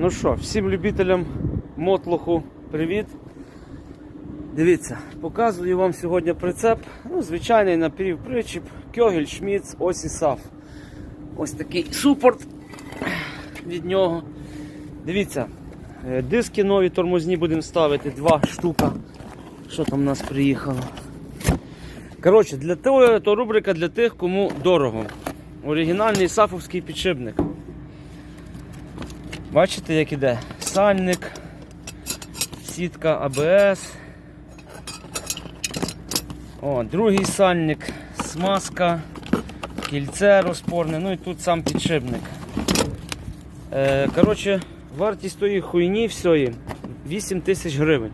Ну що, всім любителям мотлоху привіт. Дивіться, показую вам сьогодні прицеп. Ну, звичайний напівпричіп, Кьогель, Шміц, ось САФ. Ось такий супорт від нього. Дивіться, е, диски нові тормозні будемо ставити, два штука. Що там у нас приїхало? Коротше, для того, то рубрика для тих, кому дорого. Оригінальний сафовський підшипник. Бачите, як іде? Сальник, сітка АБС. О, другий сальник, смазка, кільце розпорне, ну і тут сам підшипник. Е, коротше, вартість тої хуйні всьої 8 тисяч гривень.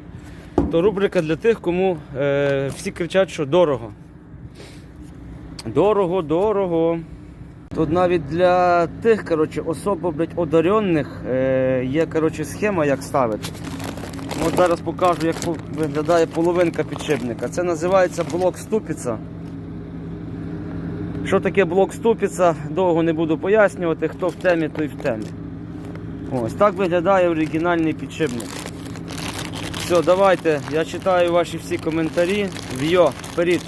То рубрика для тих, кому е, всі кричать, що дорого. Дорого, дорого. Тут навіть для тих коротше, особо блядь, одаренних е, є коротше, схема, як ставити. От зараз покажу, як виглядає половинка підшипника. Це називається блок ступіця. Що таке блок ступіця, довго не буду пояснювати, хто в темі, той в темі. Ось так виглядає оригінальний підшипник. Все, давайте, я читаю ваші всі коментарі. Вйо, вперед.